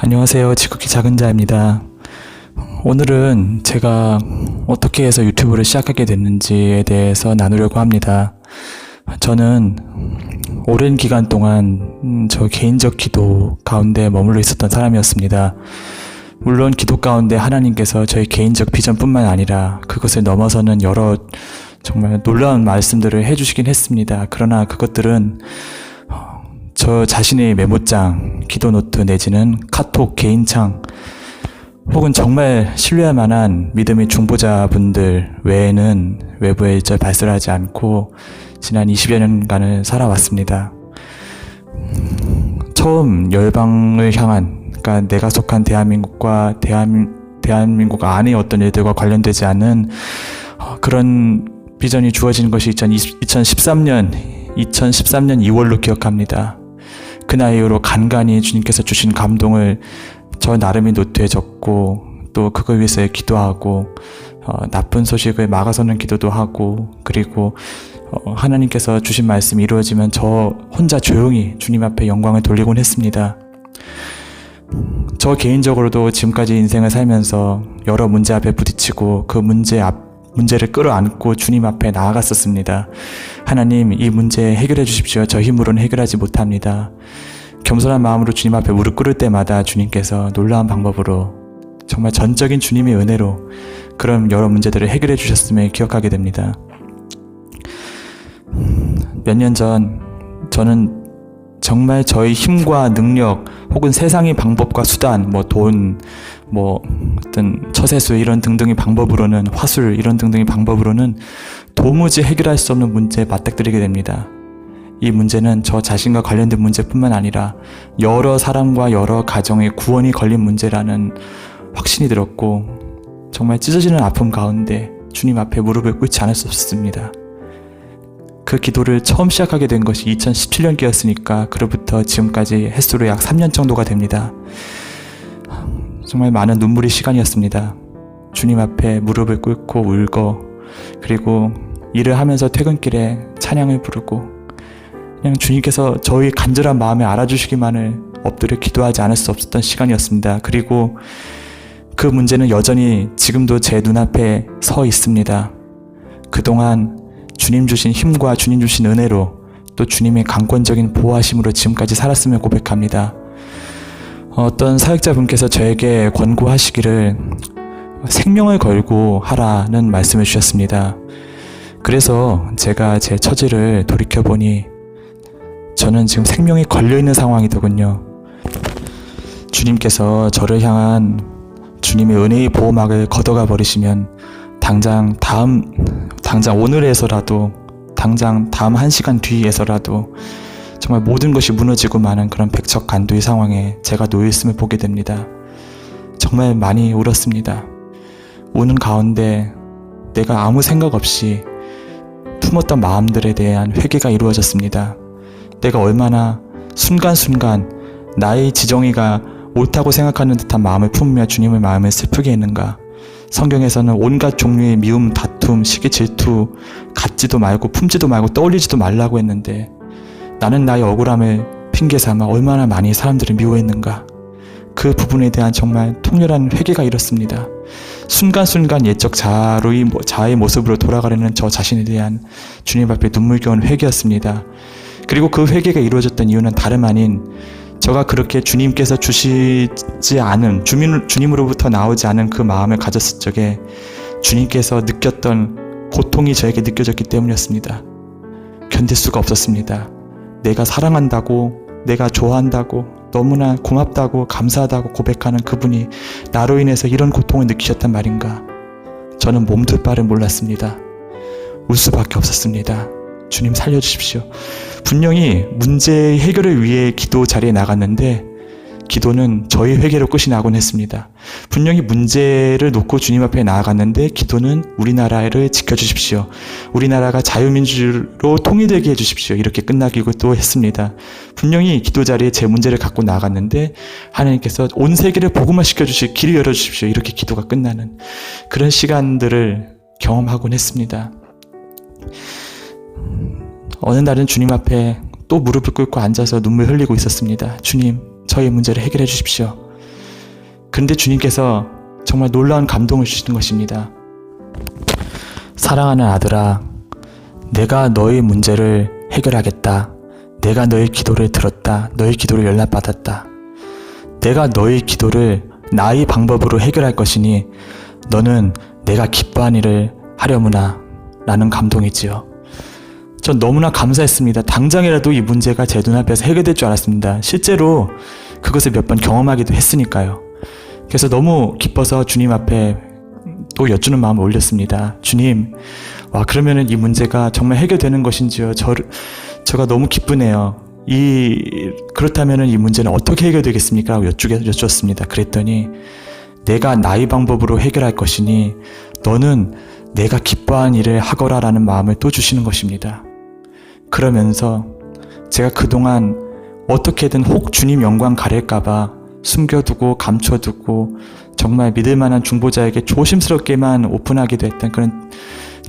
안녕하세요. 지극히 작은 자입니다. 오늘은 제가 어떻게 해서 유튜브를 시작하게 됐는지에 대해서 나누려고 합니다. 저는 오랜 기간 동안 음, 저 개인적 기도 가운데 머물러 있었던 사람이었습니다. 물론 기도 가운데 하나님께서 저희 개인적 비전뿐만 아니라 그것을 넘어서는 여러 정말 놀라운 말씀들을 해주시긴 했습니다. 그러나 그것들은 어, 저 자신의 메모장, 기도 노트 내지는 카톡 개인창 혹은 정말 신뢰할 만한 믿음의 중보자분들 외에는 외부에 일절 발설하지 않고 지난 20여 년간을 살아왔습니다. 처음 열방을 향한 그러니까 내가 속한 대한민국과 대한, 대한민국 안의 어떤 일들과 관련되지 않은 어, 그런 비전이 주어진 것이 2020, 2013년 2013년 2월로 기억합니다. 그날 이후로 간간히 주님께서 주신 감동을 저 나름의 노트에 적고 또 그걸 위해서 기도하고 어, 나쁜 소식을 막아서는 기도도 하고 그리고 어, 하나님께서 주신 말씀이 이루어지면 저 혼자 조용히 주님 앞에 영광을 돌리곤 했습니다. 저 개인적으로도 지금까지 인생을 살면서 여러 문제 앞에 부딪히고 그 문제 앞 문제를 끌어안고 주님 앞에 나아갔었습니다. 하나님, 이 문제 해결해 주십시오. 저 힘으로는 해결하지 못합니다. 겸손한 마음으로 주님 앞에 무릎 꿇을 때마다 주님께서 놀라운 방법으로 정말 전적인 주님의 은혜로 그런 여러 문제들을 해결해 주셨음을 기억하게 됩니다. 몇 년 전 저는 정말 저의 힘과 능력 혹은 세상의 방법과 수단, 뭐 돈, 뭐 어떤 처세수 이런 등등의 방법으로는 화술 이런 등등의 방법으로는 도무지 해결할 수 없는 문제에 맞닥뜨리게 됩니다. 이 문제는 저 자신과 관련된 문제뿐만 아니라 여러 사람과 여러 가정의 구원이 걸린 문제라는 확신이 들었고 정말 찢어지는 아픔 가운데 주님 앞에 무릎을 꿇지 않을 수 없었습니다. 그 기도를 처음 시작하게 된 것이 2017년기였으니까 그로부터 지금까지 횟수로 약 3년 정도가 됩니다. 정말 많은 눈물의 시간이었습니다. 주님 앞에 무릎을 꿇고 울고 그리고 일을 하면서 퇴근길에 찬양을 부르고 그냥 주님께서 저희 간절한 마음에 알아주시기만을 엎드려 기도하지 않을 수 없었던 시간이었습니다. 그리고 그 문제는 여전히 지금도 제 눈앞에 서 있습니다. 그동안 주님 주신 힘과 주님 주신 은혜로 또 주님의 강권적인 보호하심으로 지금까지 살았음을 고백합니다. 어떤 사역자분께서 저에게 권고하시기를 생명을 걸고 하라는 말씀을 주셨습니다. 그래서 제가 제 처지를 돌이켜보니 저는 지금 생명이 걸려있는 상황이더군요. 주님께서 저를 향한 주님의 은혜의 보호막을 걷어가 버리시면 당장 다음, 당장 오늘에서라도, 당장 다음 한 시간 뒤에서라도 정말 모든 것이 무너지고 마는 그런 백척 간두의 상황에 제가 놓여 있음을 보게 됩니다. 정말 많이 울었습니다. 우는 가운데 내가 아무 생각 없이 품었던 마음들에 대한 회개가 이루어졌습니다. 내가 얼마나 순간순간 나의 지정이가 옳다고 생각하는 듯한 마음을 품으며 주님의 마음을 슬프게 했는가. 성경에서는 온갖 종류의 미움, 다툼, 시기, 질투, 갖지도 말고 품지도 말고 떠올리지도 말라고 했는데 나는 나의 억울함을 핑계 삼아 얼마나 많이 사람들을 미워했는가. 그 부분에 대한 정말 통렬한 회개가 일었습니다. 순간순간 옛적 자로의, 자의 모습으로 돌아가려는 저 자신에 대한 주님 앞에 눈물겨운 회개였습니다. 그리고 그 회개가 이루어졌던 이유는 다름 아닌 저가 그렇게 주님께서 주시지 않은 주민, 주님으로부터 나오지 않은 그 마음을 가졌을 적에 주님께서 느꼈던 고통이 저에게 느껴졌기 때문이었습니다. 견딜 수가 없었습니다. 내가 사랑한다고, 내가 좋아한다고, 너무나 고맙다고, 감사하다고 고백하는 그분이 나로 인해서 이런 고통을 느끼셨단 말인가. 저는 몸둘 바를 몰랐습니다. 울 수밖에 없었습니다. 주님 살려주십시오. 분명히 문제 해결을 위해 기도 자리에 나갔는데 기도는 저희 회개로 끝이 나곤 했습니다. 분명히 문제를 놓고 주님 앞에 나아갔는데 기도는 우리나라를 지켜주십시오. 우리나라가 자유민주로 통일되게 해주십시오. 이렇게 끝나기고 또 했습니다. 분명히 기도 자리에 제 문제를 갖고 나갔는데 하나님께서 온 세계를 복음화 시켜주실 길을 열어주십시오. 이렇게 기도가 끝나는 그런 시간들을 경험하곤 했습니다. 어느 날은 주님 앞에 또 무릎을 꿇고 앉아서 눈물 흘리고 있었습니다. 주님, 저희 문제를 해결해 주십시오. 그런데 주님께서 정말 놀라운 감동을 주시는 것입니다. 사랑하는 아들아, 내가 너의 문제를 해결하겠다. 내가 너의 기도를 들었다. 너의 기도를 연락받았다. 내가 너의 기도를 나의 방법으로 해결할 것이니 너는 내가 기뻐한 일을 하려무나 라는 감동이지요. 전 너무나 감사했습니다. 당장이라도 이 문제가 제 눈앞에서 해결될 줄 알았습니다. 실제로 그것을 몇 번 경험하기도 했으니까요. 그래서 너무 기뻐서 주님 앞에 또 여쭈는 마음을 올렸습니다. 주님, 와, 그러면은 이 문제가 정말 해결되는 것인지요? 저, 저가 너무 기쁘네요. 이, 그렇다면은 이 문제는 어떻게 해결되겠습니까? 라고 여쭈게, 여쭈었습니다. 그랬더니, 내가 나의 방법으로 해결할 것이니, 너는 내가 기뻐한 일을 하거라 라는 마음을 또 주시는 것입니다. 그러면서 제가 그동안 어떻게든 혹 주님 영광 가릴까봐 숨겨두고 감춰두고 정말 믿을 만한 중보자에게 조심스럽게만 오픈하기도 했던 그런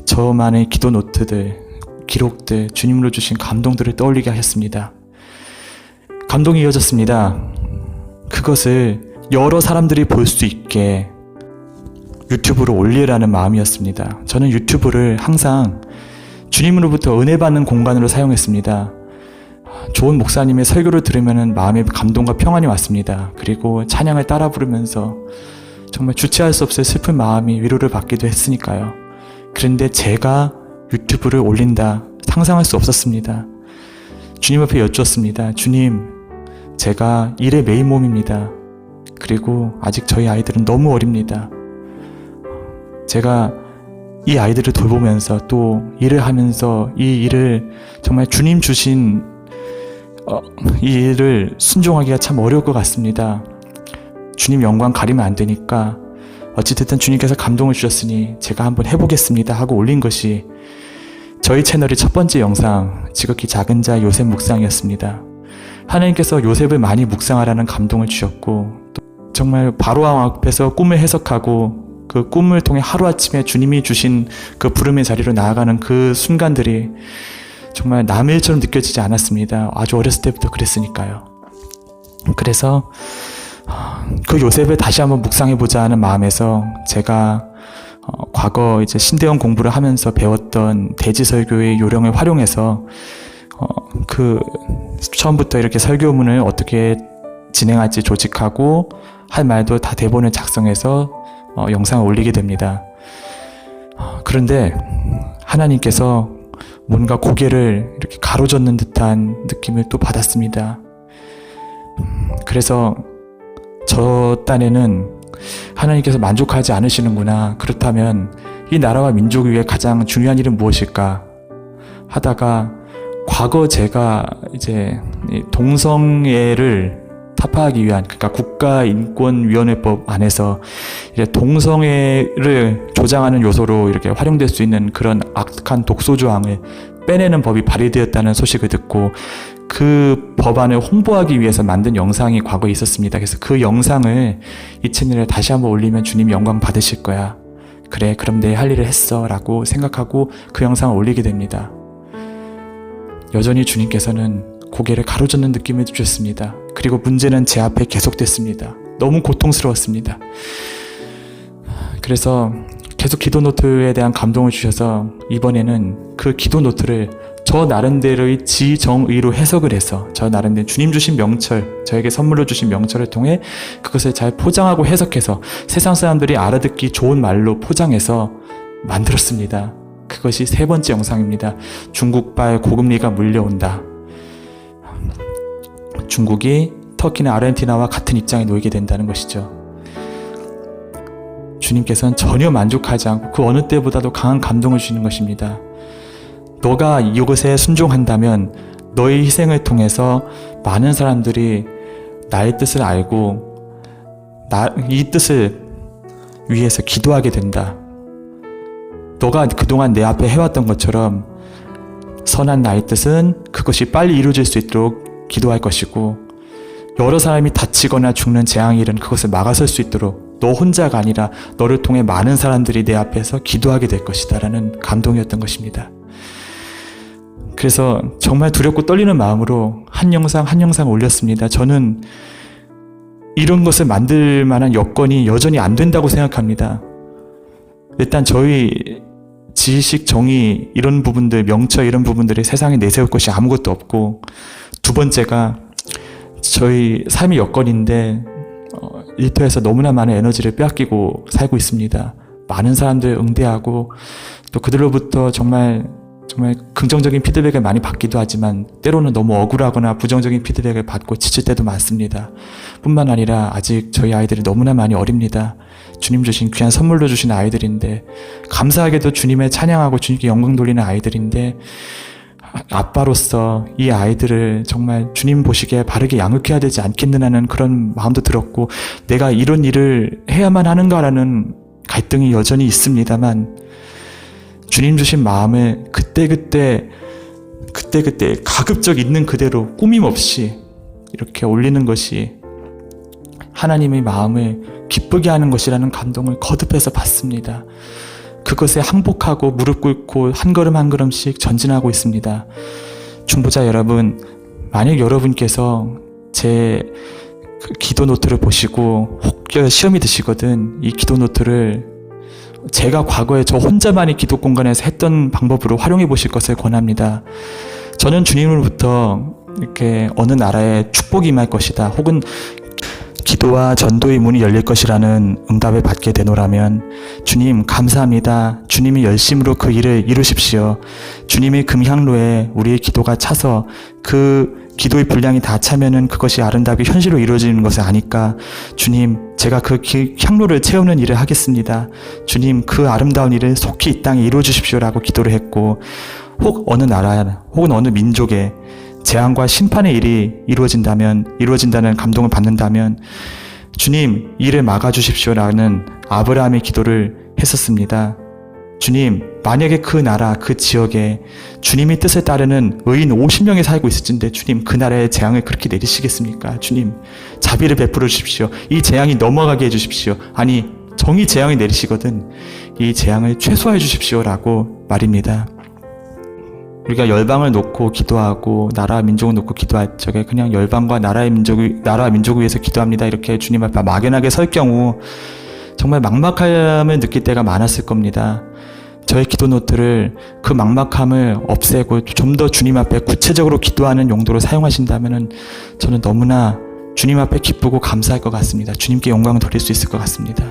저만의 기도 노트들, 기록들, 주님으로 주신 감동들을 떠올리게 하셨습니다. 감동이 이어졌습니다. 그것을 여러 사람들이 볼 수 있게 유튜브로 올리라는 마음이었습니다. 저는 유튜브를 항상 주님으로부터 은혜 받는 공간으로 사용했습니다. 좋은 목사님의 설교를 들으면 마음에 감동과 평안이 왔습니다. 그리고 찬양을 따라 부르면서 정말 주체할 수 없을 슬픈 마음이 위로를 받기도 했으니까요. 그런데 제가 유튜브를 올린다 상상할 수 없었습니다. 주님 앞에 여쭈었습니다. 주님, 제가 일의 메인 몸입니다. 그리고 아직 저희 아이들은 너무 어립니다. 제가 이 아이들을 돌보면서 또 일을 하면서 이 일을 정말 주님 주신 어, 이 일을 순종하기가 참 어려울 것 같습니다. 주님 영광 가리면 안 되니까 어찌됐든 주님께서 감동을 주셨으니 제가 한번 해보겠습니다 하고 올린 것이 저희 채널의 첫 번째 영상 지극히 작은 자 요셉 묵상이었습니다. 하나님께서 요셉을 많이 묵상하라는 감동을 주셨고 또 정말 바로 앞에서 꿈을 해석하고 그 꿈을 통해 하루아침에 주님이 주신 그 부름의 자리로 나아가는 그 순간들이 정말 남의 일처럼 느껴지지 않았습니다. 아주 어렸을 때부터 그랬으니까요. 그래서 그 요셉을 다시 한번 묵상해보자 하는 마음에서 제가 어, 과거 이제 신대원 공부를 하면서 배웠던 대지설교의 요령을 활용해서 어, 그 처음부터 이렇게 설교문을 어떻게 진행할지 조직하고 할 말도 다 대본을 작성해서 어, 영상을 올리게 됩니다. 어, 그런데 하나님께서 뭔가 고개를 이렇게 가로젓는 듯한 느낌을 또 받았습니다. 음, 그래서 저 딴에는 하나님께서 만족하지 않으시는구나. 그렇다면 이 나라와 민족을 위해 가장 중요한 일은 무엇일까? 하다가 과거 제가 이제 이 동성애를 타파하기 위한 그러니까 국가인권위원회법 안에서 동성애를 조장하는 요소로 이렇게 활용될 수 있는 그런 악한 독소 조항을 빼내는 법이 발의되었다는 소식을 듣고 그 법안을 홍보하기 위해서 만든 영상이 과거에 있었습니다. 그래서 그 영상을 이 채널에 다시 한번 올리면 주님 영광 받으실 거야. 그래, 그럼 내 할 일을 했어. 라고 생각하고 그 영상을 올리게 됩니다. 여전히 주님께서는 고개를 가로젓는 느낌을 주셨습니다. 그리고 문제는 제 앞에 계속됐습니다. 너무 고통스러웠습니다. 그래서 계속 기도 노트에 대한 감동을 주셔서 이번에는 그 기도 노트를 저 나름대로의 지정의로 해석을 해서 저 나름대로 주님 주신 명철, 저에게 선물로 주신 명철을 통해 그것을 잘 포장하고 해석해서 세상 사람들이 알아듣기 좋은 말로 포장해서 만들었습니다. 그것이 세 번째 영상입니다. 중국발 고금리가 물려온다. 중국이 터키나 아르헨티나와 같은 입장에 놓이게 된다는 것이죠. 주님께서는 전혀 만족하지 않고 그 어느 때보다도 강한 감동을 주시는 것입니다. 너가 이것에 순종한다면 너의 희생을 통해서 많은 사람들이 나의 뜻을 알고 나, 이 뜻을 위해서 기도하게 된다. 너가 그동안 내 앞에 해왔던 것처럼 선한 나의 뜻은 그것이 빨리 이루어질 수 있도록 기도할 것이고 여러 사람이 다치거나 죽는 재앙의 일은 그것을 막아설 수 있도록 너 혼자가 아니라 너를 통해 많은 사람들이 내 앞에서 기도하게 될 것이다 라는 감동이었던 것입니다. 그래서 정말 두렵고 떨리는 마음으로 한 영상 한 영상 올렸습니다. 저는 이런 것을 만들 만한 여건이 여전히 안 된다고 생각합니다. 일단 저희 지식, 정의 이런 부분들, 명처 이런 부분들이 세상에 내세울 것이 아무것도 없고 두 번째가 저희 삶의 여건인데 어, 일터에서 너무나 많은 에너지를 빼앗기고 살고 있습니다. 많은 사람들 응대하고 또 그들로부터 정말 정말 긍정적인 피드백을 많이 받기도 하지만 때로는 너무 억울하거나 부정적인 피드백을 받고 지칠 때도 많습니다. 뿐만 아니라 아직 저희 아이들이 너무나 많이 어립니다. 주님 주신 귀한 선물로 주신 아이들인데 감사하게도 주님의 찬양하고 주님께 영광 돌리는 아이들인데 아- 아빠로서 이 아이들을 정말 주님 보시기에 바르게 양육해야 되지 않겠느냐는 그런 마음도 들었고 내가 이런 일을 해야만 하는가라는 갈등이 여전히 있습니다만 주님 주신 마음을 그때그때 그때그때 가급적 있는 그대로 꾸밈 없이 이렇게 올리는 것이 하나님의 마음을 기쁘게 하는 것이라는 감동을 거듭해서 받습니다. 그것에 항복하고 무릎 꿇고 한 걸음 한 걸음씩 전진하고 있습니다. 중보자 여러분, 만약 여러분께서 제그 기도 노트를 보시고 혹여 시험이 드시거든 이 기도 노트를 제가 과거에 저 혼자만의 기도 공간에서 했던 방법으로 활용해 보실 것을 권합니다. 저는 주님으로부터 이렇게 어느 나라에 축복이 임할 것이다. 혹은 기도와 전도의 문이 열릴 것이라는 응답을 받게 되노라면 주님 감사합니다. 주님이 열심으로 그 일을 이루십시오. 주님의 금향로에 우리의 기도가 차서 그 기도의 분량이 다 차면은 그것이 아름답게 현실로 이루어지는 것을 아니까 주님 제가 그 기- 향로를 채우는 일을 하겠습니다. 주님 그 아름다운 일을 속히 이 땅에 이루어 주십시오라고 기도를 했고 혹 어느 나라 혹은 어느 민족에 재앙과 심판의 일이 이루어진다면 이루어진다는 감동을 받는다면 주님 이를 막아 주십시오라는 아브라함의 기도를 했었습니다. 주님 만약에 그 나라 그 지역에 주님의 뜻을 따르는 의인 50명이 살고 있을진데 주님 그 나라의 재앙을 그렇게 내리시겠습니까? 주님 자비를 베풀어 주십시오. 이 재앙이 넘어가게 해 주십시오. 아니 정의 재앙이 내리시거든 이 재앙을 최소화해 주십시오라고 말입니다. 우리가 열방을 놓고 기도하고 나라 민족을 놓고 기도할 적에 그냥 열방과 나라의 민족 나라와 민족을 위해서 기도합니다 이렇게 주님 앞에 막연하게 설 경우 정말 막막함을 느낄 때가 많았을 겁니다. 저의 기도 노트를 그 막막함을 없애고 좀 더 주님 앞에 구체적으로 기도하는 용도로 사용하신다면은 저는 너무나 주님 앞에 기쁘고 감사할 것 같습니다. 주님께 영광을 돌릴 수 있을 것 같습니다.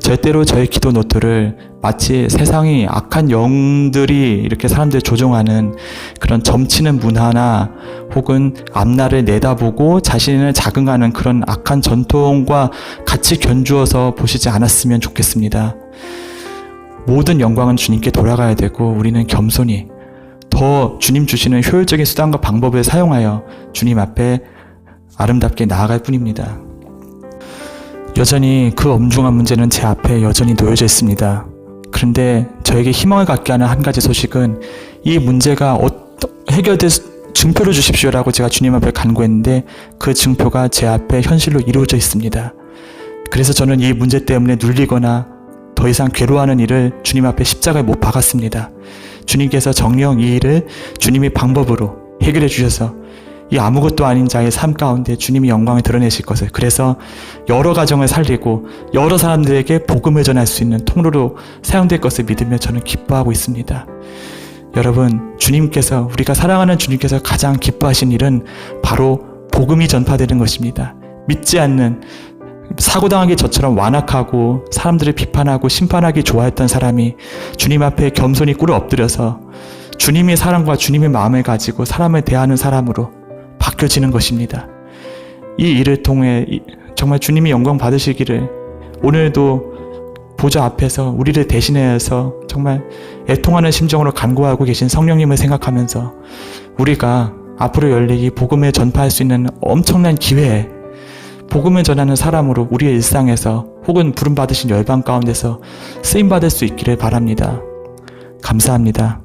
절대로 저의 기도 노트를 마치 세상이 악한 영들이 이렇게 사람들 조종하는 그런 점치는 문화나 혹은 앞날을 내다보고 자신을 자긍하는 그런 악한 전통과 같이 견주어서 보시지 않았으면 좋겠습니다. 모든 영광은 주님께 돌아가야 되고 우리는 겸손히 더 주님 주시는 효율적인 수단과 방법을 사용하여 주님 앞에 아름답게 나아갈 뿐입니다. 여전히 그 엄중한 문제는 제 앞에 여전히 놓여져 있습니다. 그런데 저에게 희망을 갖게 하는 한 가지 소식은 이 문제가 해결될 수- 증표를 주십시오라고 제가 주님 앞에 간구했는데 그 증표가 제 앞에 현실로 이루어져 있습니다. 그래서 저는 이 문제 때문에 눌리거나 더 이상 괴로워하는 일을 주님 앞에 십자가에 못 박았습니다. 주님께서 정령 이 일을 주님의 방법으로 해결해 주셔서 이 아무것도 아닌 자의 삶 가운데 주님이 영광을 드러내실 것을 그래서 여러 가정을 살리고 여러 사람들에게 복음을 전할 수 있는 통로로 사용될 것을 믿으며 저는 기뻐하고 있습니다. 여러분, 주님께서 우리가 사랑하는 주님께서 가장 기뻐하신 일은 바로 복음이 전파되는 것입니다. 믿지 않는 사고당하기 저처럼 완악하고 사람들을 비판하고 심판하기 좋아했던 사람이 주님 앞에 겸손히 꿇어 엎드려서 주님의 사랑과 주님의 마음을 가지고 사람을 대하는 사람으로 바뀌어지는 것입니다. 이 일을 통해 이- 정말 주님이 영광 받으시기를 오늘도 보좌 앞에서 우리를 대신해서 정말 애통하는 심정으로 간구하고 계신 성령님을 생각하면서 우리가 앞으로 이 복음을 전파할 수 있는 엄청난 기회에 복음을 전하는 사람으로 우리의 일상에서 혹은 부름 받으신 열방 가운데서 쓰임 받을 수 있기를 바랍니다. 감사합니다.